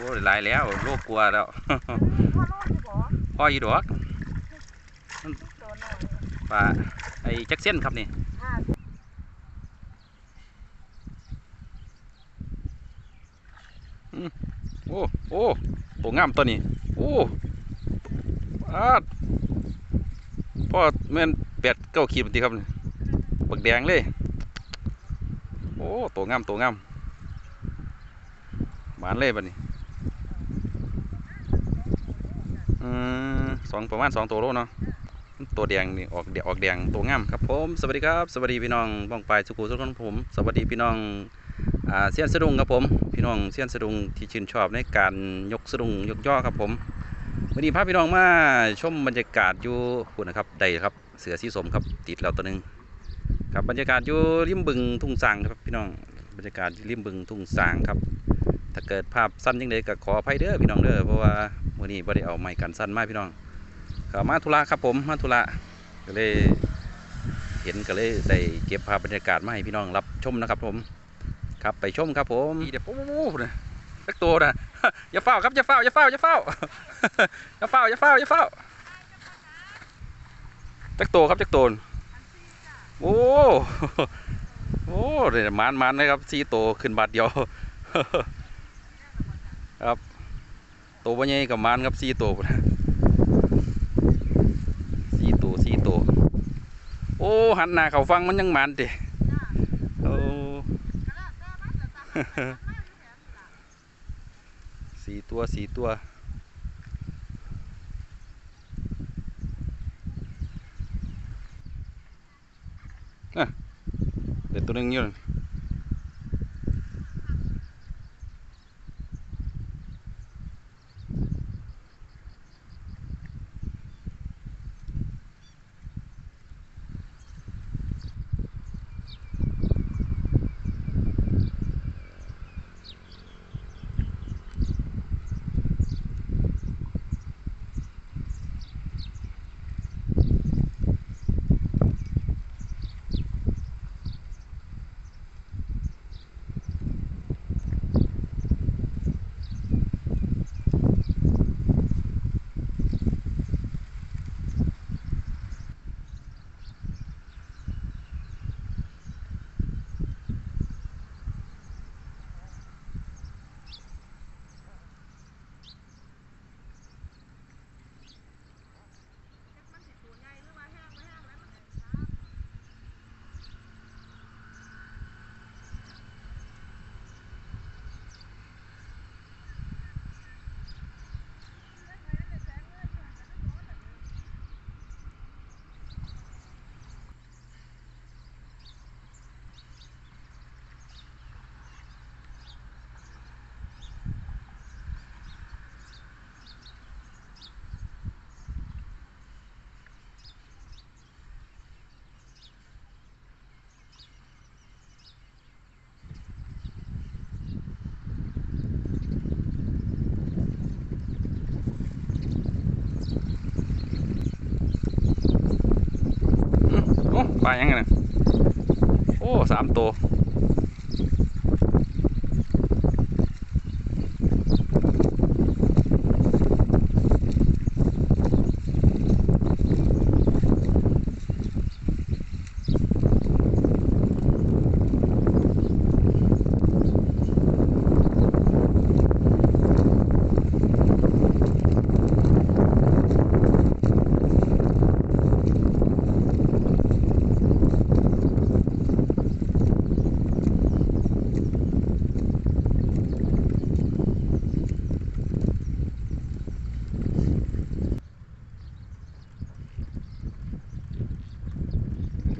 อ้หลายแล้วโลกกลัวแล้วพ่อออยู่ดอกตัวน้อยปลาไอ้จักเส้นครับนี่โอ้โอ้ตัวงามตัวนี้โอ้อาดพ่อแม่นแปดเก้าขีดมันตีครับบักแดงเลย โอ้ตัวงามตัวงามหมานเลยบัดนี้ อืมสองประมาณสองตัวโลเนาะตัวแดงนี่ออกเดออกแดงตัวงามครับผมสวัสดีครับสวัสดีพี่น้องบ้องปลายสุขุสุขนผม สวัสดีพี่น้องอ่าเซียนสะดุงครับผม พี่น้องเซียนสะดุงที่ชื่นชอบในการยกสะดุงยกย่อครับผมวันนี้พาพี่น้องมาชมบรรยากาศอยู่คุณนะครับใดครับเสือสีสมครับติดแล้วตัวหนึงครับบรรยากาศอยู่ริมบึงทุ่งสางครับพี่น้องบรรยากาศริมบึงทุ่งสางครับ ถ้าเกิดภาพสั้นยังไงก็ขออภัยเด้อพี่น้องเด้อเพราะว่าวันนี้บ่ได้เอาไม้กันสั้นมาพี่น้องก็มาธุระครับผมมาธุระก็เลยเห็นก็เลยได้เก็บภาพบรรยากาศมาให้พี่น้องรับชมนะครับผม ครับไปชมครับผมเดี๋ยวปุ๊บนะสักตัวนะอย่าเฝ้าครับอย่าเฝ้าอย่าเฝ้าอย่าเฝ้าอย่าเฝ้าอย่าเฝ้าอย่าเฝ้าจักโตวครับจักโตนโอ้โอ้เดี๋ยวมานมานเลยครับสี่โตขึ้นบาทเดียว ครับโตวบ่ใหญ่กับมานครับสี่โตวพุ่นนะสี่โตวสี่โตวโอ้หันหน้าเขาฟังมันยังมานติโอ้สี่ตัวสี่ตัวอะเด็ดตัวหนึงอยู่ ลายังไงนะโอ้สามตัว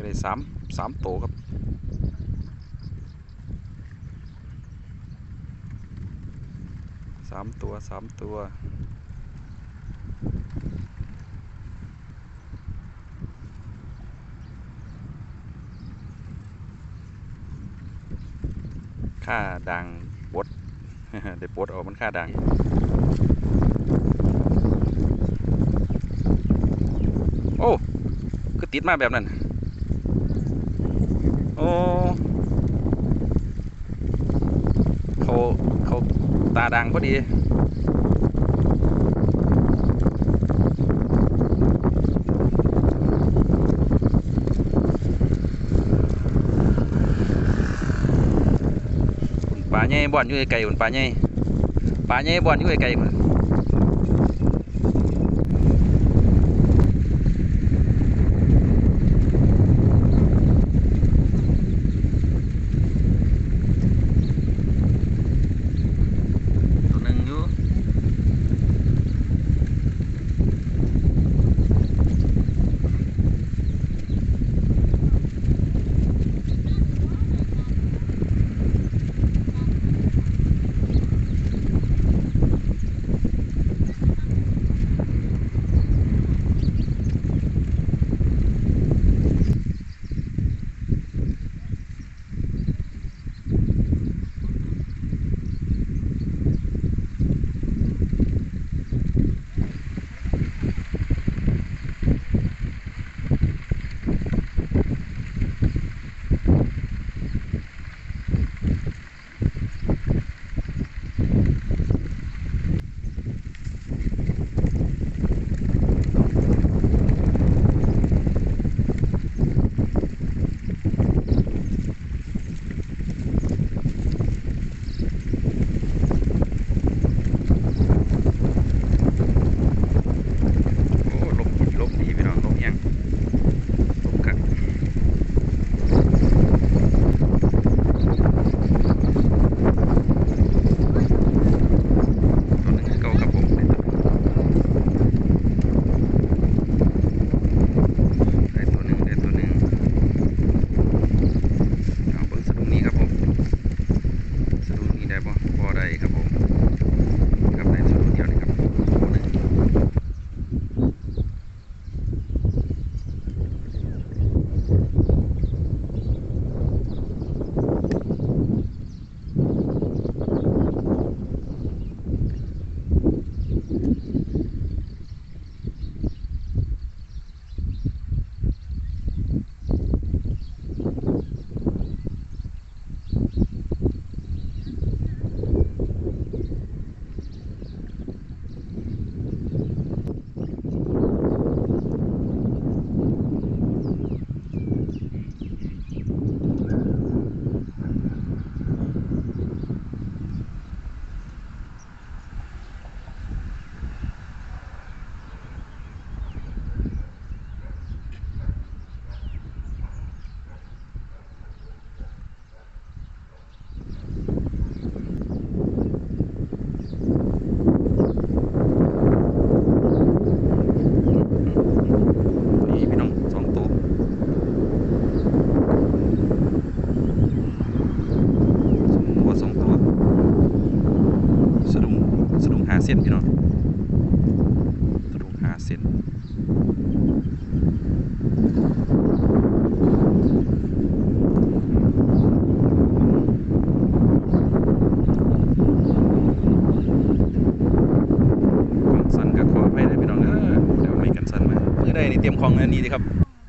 ก็เลยสามสามตัวครับสามตัวสามตัวค่าดังปลดได้ปดออกมันค่าดังโอ้ คือติดมาแบบนั้น โอ้เขาเขาตาด่งพอดีปลาใหญ่บ่อนอยู่ไกลๆปลาใหญ่ปลาใหญ่บ่อนอยู่ไกลๆ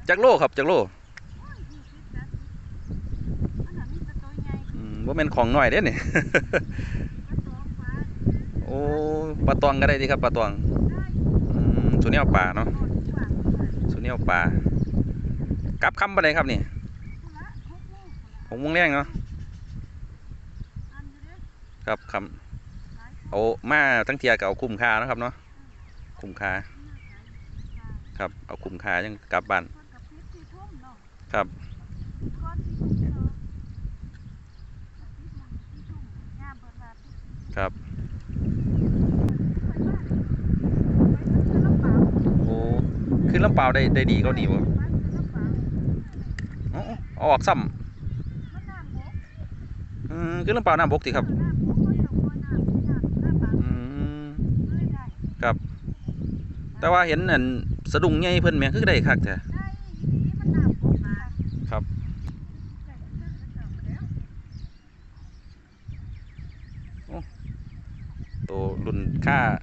จักโลครับจักโลอันนั้นมีแต่ตัวใหญ่อืมว่าเป็นของหน่อยเด้เนี่ยกระตัวฟ้าโอ้ปลาตองก็ได้ดีครับปลาตองได้อืมสุนียปลาเนาะหมดฝากคนละสุนียปลากลับคำปะไหนครับนี่หกโมงคนละหกโมงแรงเนาะอันอยู่เด้อครับคหลายคนำเอามาทั้งเทียกับเอาคุ้มค่าเนาะครับเนาะคุ้มค่าครับเอาคุ้มค่ายังกลับบ้าน ครับ ครับไปบ้านไปเจอลำเปล่าโอ้ขึ้นลำเปล่าได้ได้ดีก็ดีบ่เอาอออกซ้ำอืมขึ้นลำเปล่าน้ำบกสิครับน้ำบกก็ต้องบ่น้ำน้ำน้ำบางอืมเลยได้แต่ว่าเห็นอันสะดุ้งใหญ่เพิ่นแม่คือได้คักแท้ ได้อีหลีมันน้ำบกค่ะ ครับ ได้เงินก็จำแล้ว ตัว รุ่